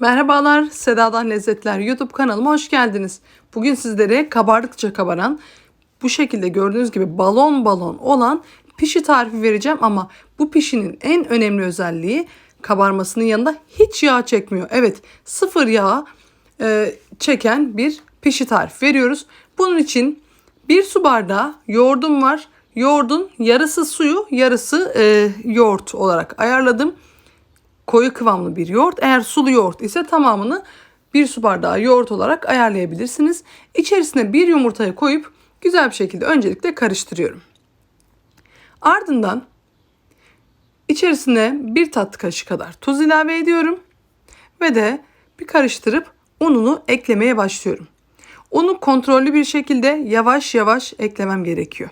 Merhabalar, Seda'dan Lezzetler YouTube kanalıma hoş geldiniz. Bugün sizlere kabardıkça kabaran, bu şekilde gördüğünüz gibi balon balon olan pişi tarifi vereceğim ama bu pişinin en önemli özelliği kabarmasının yanında hiç yağ çekmiyor. Evet, sıfır yağ e, çeken bir pişi tarifi veriyoruz. Bunun için bir su bardağı yoğurdum var. Yoğurdun yarısı suyu, yarısı e, yoğurt olarak ayarladım koyu kıvamlı bir yoğurt. Eğer sulu yoğurt ise tamamını bir su bardağı yoğurt olarak ayarlayabilirsiniz. İçerisine bir yumurtayı koyup güzel bir şekilde öncelikle karıştırıyorum. Ardından içerisine bir tatlı kaşığı kadar tuz ilave ediyorum ve de bir karıştırıp ununu eklemeye başlıyorum. Unu kontrollü bir şekilde yavaş yavaş eklemem gerekiyor.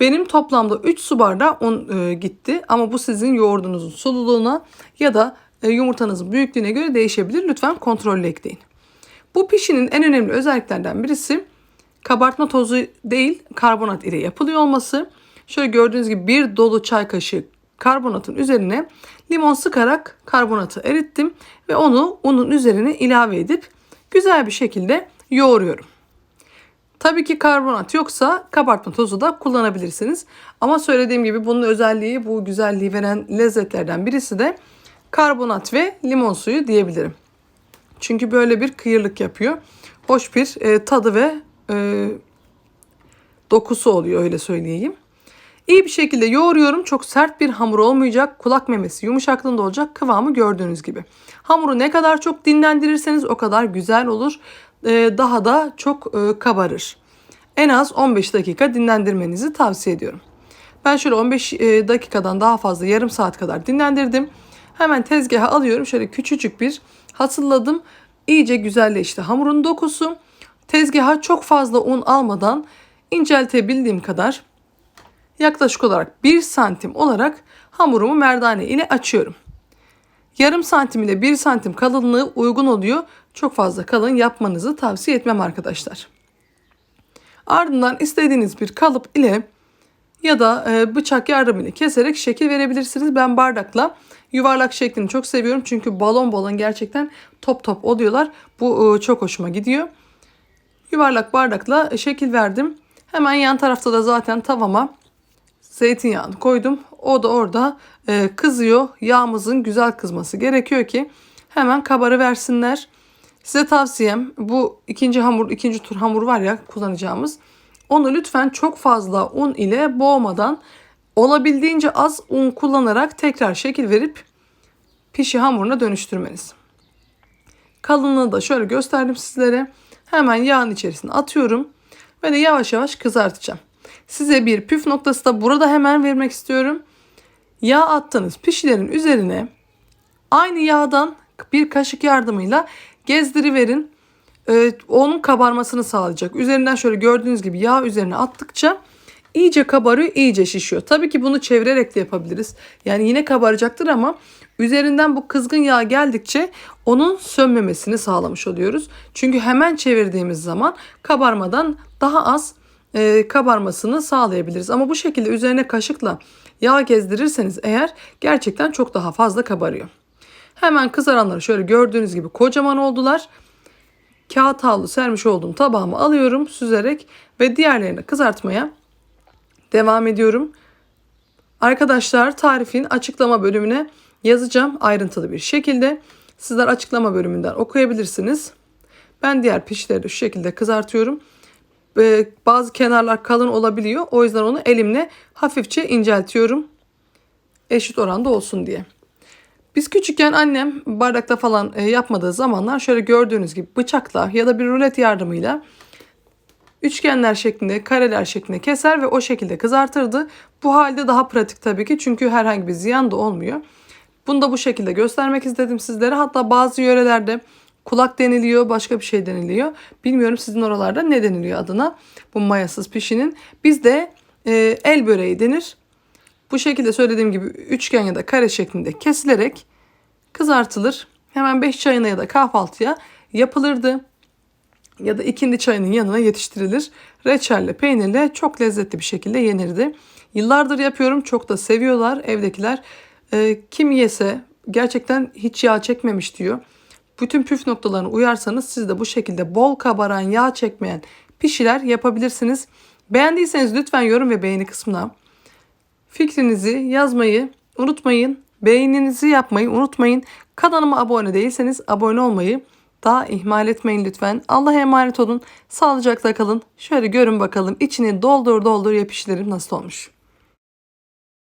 Benim toplamda 3 su bardağı un e, gitti ama bu sizin yoğurdunuzun sululuğuna ya da e, yumurtanızın büyüklüğüne göre değişebilir. Lütfen kontrollü ekleyin. Bu pişinin en önemli özelliklerden birisi kabartma tozu değil karbonat ile yapılıyor olması. Şöyle gördüğünüz gibi bir dolu çay kaşığı karbonatın üzerine limon sıkarak karbonatı erittim ve onu unun üzerine ilave edip güzel bir şekilde yoğuruyorum. Tabii ki karbonat yoksa kabartma tozu da kullanabilirsiniz. Ama söylediğim gibi bunun özelliği bu güzelliği veren lezzetlerden birisi de karbonat ve limon suyu diyebilirim. Çünkü böyle bir kıyırlık yapıyor. Hoş bir e, tadı ve e, dokusu oluyor öyle söyleyeyim. İyi bir şekilde yoğuruyorum. Çok sert bir hamur olmayacak. Kulak memesi yumuşaklığında olacak. Kıvamı gördüğünüz gibi. Hamuru ne kadar çok dinlendirirseniz o kadar güzel olur. E, daha da çok e, kabarır. En az 15 dakika dinlendirmenizi tavsiye ediyorum. Ben şöyle 15 e, dakikadan daha fazla yarım saat kadar dinlendirdim. Hemen tezgaha alıyorum. Şöyle küçücük bir hatırladım. İyice güzelleşti hamurun dokusu. Tezgaha çok fazla un almadan inceltebildiğim kadar yaklaşık olarak 1 santim olarak hamurumu merdane ile açıyorum. Yarım santim ile 1 santim kalınlığı uygun oluyor. Çok fazla kalın yapmanızı tavsiye etmem arkadaşlar. Ardından istediğiniz bir kalıp ile ya da e, bıçak yardımıyla keserek şekil verebilirsiniz. Ben bardakla yuvarlak şeklini çok seviyorum. Çünkü balon balon gerçekten top top oluyorlar. Bu e, çok hoşuma gidiyor. Yuvarlak bardakla şekil verdim. Hemen yan tarafta da zaten tavama zeytinyağını koydum. O da orada e, kızıyor. Yağımızın güzel kızması gerekiyor ki hemen kabarı versinler. Size tavsiyem bu ikinci hamur, ikinci tur hamur var ya kullanacağımız. Onu lütfen çok fazla un ile boğmadan olabildiğince az un kullanarak tekrar şekil verip pişi hamuruna dönüştürmeniz. Kalınlığı da şöyle gösterdim sizlere. Hemen yağın içerisine atıyorum ve de yavaş yavaş kızartacağım. Size bir püf noktası da burada hemen vermek istiyorum. Yağ attığınız pişilerin üzerine aynı yağdan bir kaşık yardımıyla gezdiriverin. Ee, onun kabarmasını sağlayacak. Üzerinden şöyle gördüğünüz gibi yağ üzerine attıkça iyice kabarıyor, iyice şişiyor. Tabii ki bunu çevirerek de yapabiliriz. Yani yine kabaracaktır ama üzerinden bu kızgın yağ geldikçe onun sönmemesini sağlamış oluyoruz. Çünkü hemen çevirdiğimiz zaman kabarmadan daha az e, kabarmasını sağlayabiliriz. Ama bu şekilde üzerine kaşıkla yağ gezdirirseniz eğer gerçekten çok daha fazla kabarıyor. Hemen kızaranları şöyle gördüğünüz gibi kocaman oldular. Kağıt havlu sermiş olduğum tabağımı alıyorum süzerek ve diğerlerini kızartmaya devam ediyorum. Arkadaşlar tarifin açıklama bölümüne yazacağım ayrıntılı bir şekilde. Sizler açıklama bölümünden okuyabilirsiniz. Ben diğer pişleri de şu şekilde kızartıyorum. Bazı kenarlar kalın olabiliyor. O yüzden onu elimle hafifçe inceltiyorum. Eşit oranda olsun diye. Biz küçükken annem bardakta falan e, yapmadığı zamanlar şöyle gördüğünüz gibi bıçakla ya da bir rulet yardımıyla üçgenler şeklinde, kareler şeklinde keser ve o şekilde kızartırdı. Bu halde daha pratik tabii ki çünkü herhangi bir ziyan da olmuyor. Bunu da bu şekilde göstermek istedim sizlere. Hatta bazı yörelerde kulak deniliyor, başka bir şey deniliyor. Bilmiyorum sizin oralarda ne deniliyor adına bu mayasız pişinin. Bizde e, el böreği denir. Bu şekilde söylediğim gibi üçgen ya da kare şeklinde kesilerek kızartılır. Hemen 5 çayına ya da kahvaltıya yapılırdı. Ya da ikindi çayının yanına yetiştirilir. Reçelle, peynirle çok lezzetli bir şekilde yenirdi. Yıllardır yapıyorum. Çok da seviyorlar evdekiler. E, kim yese gerçekten hiç yağ çekmemiş diyor. Bütün püf noktalarını uyarsanız siz de bu şekilde bol kabaran yağ çekmeyen pişiler yapabilirsiniz. Beğendiyseniz lütfen yorum ve beğeni kısmına fikrinizi yazmayı unutmayın. Beğeninizi yapmayı unutmayın. Kanalıma abone değilseniz abone olmayı daha ihmal etmeyin lütfen. Allah'a emanet olun. Sağlıcakla kalın. Şöyle görün bakalım içini doldur doldur yapıştırırım nasıl olmuş.